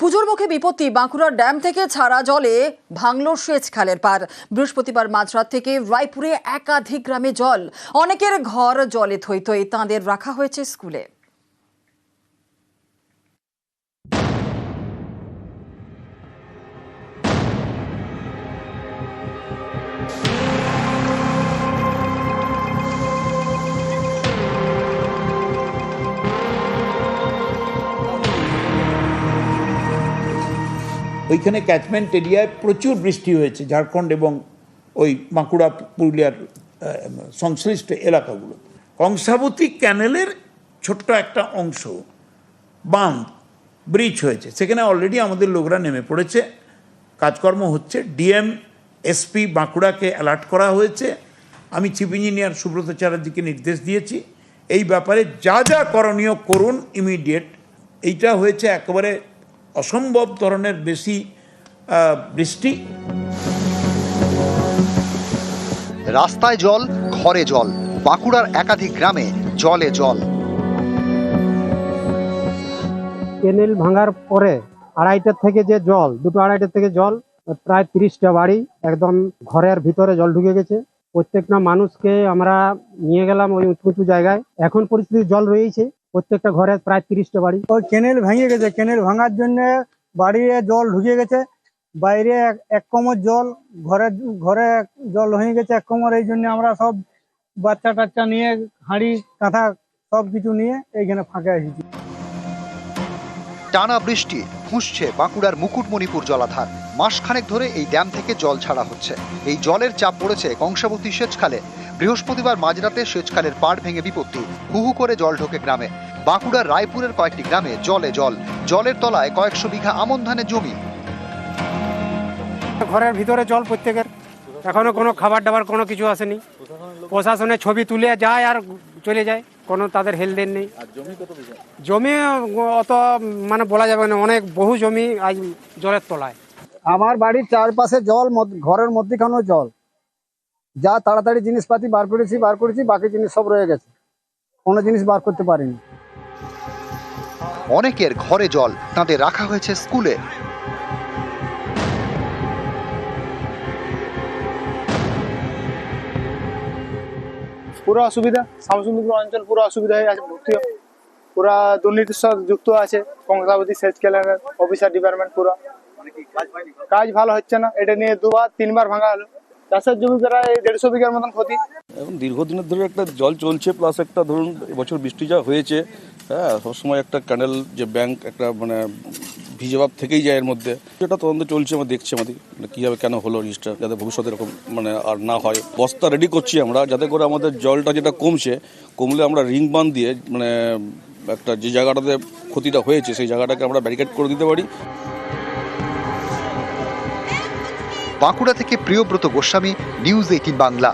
পুজোর মুখে বিপত্তি। বাঁকুড়ার ড্যাম থেকে ছাড়া জলে ভাঙল সেচ খালের পার। বৃহস্পতিবার মাঝরাত থেকে রায়পুরে একাধিক গ্রামে জল। অনেকের ঘর জলে থই তাঁদের রাখা হয়েছে স্কুলে। ওইখানে ক্যাচমেন্ট এরিয়ায় প্রচুর বৃষ্টি হয়েছে, ঝাড়খণ্ড এবং ওই বাঁকুড়া, পুরুলিয়ার সংশ্লিষ্ট এলাকাগুলো। কংসাবতী ক্যানেলের ছোট্ট একটা অংশ, বাঁধ ব্রিজ হয়েছে। সেখানে অলরেডি আমাদের লোকরা নেমে পড়েছে। কাজকর্ম হচ্ছে। ডিএম এসপি বাঁকুড়াকে অ্যালার্ট করা হয়েছে। আমি চিফ ইঞ্জিনিয়ার সুব্রত চ্যাটার্জিকে নির্দেশ দিয়েছি। এই ব্যাপারে যা যা করণীয় করুন ইমিডিয়েট এইটা হয়েছে একেবারে অসম্ভব ধরনের বেশি আহ, বৃষ্টি। রাস্তায় জল ঘরে জল বাঁকুড়ার একাধিক গ্রামে জলে জল। কেনেল ভাঙার পরে আড়াইটার থেকে যে জল দুটো আড়াইটার থেকে জল প্রায় তিরিশটা বাড়ি একদম ঘরের ভিতরে জল ঢুকে গেছে। প্রত্যেকটা মানুষকে আমরা নিয়ে গেলাম ওই উঁচু উঁচু জায়গায়। এখন পরিস্থিতি জল রয়েছে প্রত্যেকটা ঘরে প্রায় তিরিশটা বাড়ি। ওই কেনেল ভেঙে গেছে কেনেল ভাঙার জন্য বাড়িতে জল ঢুকে গেছে। বাইরে এক- এক কোমর জল ঘরে ঘরে জল হয়ে গেছে এক কোমর এই জন্য আমরা সব বাচ্চা টাচ্চা নিয়ে হাঁড়ি কাঁথা সব কিছু নিয়ে এইখানে ফাঁকে এসেছি। টানা বৃষ্টি ফুঁসছে বাঁকুড়ার মুকুটমণিপুর জলাধার। মাসখানেক ধরে এই ড্যাম থেকে জল ছাড়া হচ্ছে। এই জলের চাপ পড়েছে কংসাবতী সেচখালে। বৃহস্পতিবার মাঝরাতে সেচখালের পাড় ভেঙে বিপত্তি। হু হু করে জল ঢোকে গ্রামে। বাঁকুড়ার রায়পুরের কয়েকটি গ্রামে জলে জল। জলের তলায় কয়েকশো বিঘা আমন ধানের জমি। ঘরের ভিতরে জল প্রত্যেকের। এখনও কোনো খাবার দাবার কোনো কিছু আসেনি। প্রশাসনে ছবি তুলে যায় আর চলে যায়। কোনো তাদের হেলদেন নেই। জমি অত মানে বলা যাবে না অনেক বহু জমি আজ জলের তলায়। আমার বাড়ির চারপাশে জল ঘরের মধ্যেখানেও জল। যা তাড়াতাড়ি জিনিসপাতি বার করেছি বার করেছি বাকি জিনিস সব রয়ে গেছে। কোনো জিনিস বার করতে পারিনি। অনেকের ঘরে জল তাদের রাখা হয়েছে স্কুলে। পুরো অসুবিধা শামসুন্দরপুর অঞ্চল পুরো অসুবিধা হয়ে আছে ভর্তি পুরা দুর্নীতির সাথে যুক্ত আছে কংসাবতী সেচ কেলারের অফিসার ডিপার্টমেন্ট পুরো। কাজ ভালো হচ্ছে না এটা নিয়ে দুবার তিনবার ভাঙা হলো। চাষের জমি প্রায় দেড়শো বিঘার মতন ক্ষতি। এখন দীর্ঘদিনের ধরে একটা জল চলছে প্লাস একটা ধরুন এবছর বৃষ্টি যা হয়েছে হ্যাঁ সবসময় একটা ক্যানেল যে ব্যাংক একটা মানে ভিজেভাব থেকেই যায় এর মধ্যে। সেটা তদন্ত চলছে, আমরা দেখছি আমাদের মানে কীভাবে কেন হলো জিনিসটা যাতে ভবিষ্যতে এরকম মানে আর না হয়। বস্তা রেডি করছি আমরা, যাতে করে আমাদের জলটা যেটা কমছে, কমলে আমরা রিং বান দিয়ে মানে একটা যে জায়গাটাতে ক্ষতিটা হয়েছে, সেই জায়গাটাকে আমরা ব্যারিকেড করে দিতে পারি। বাঁকুড়া থেকে প্রিয়ব্রত গোস্বামী নিউজ এইটিন বাংলা।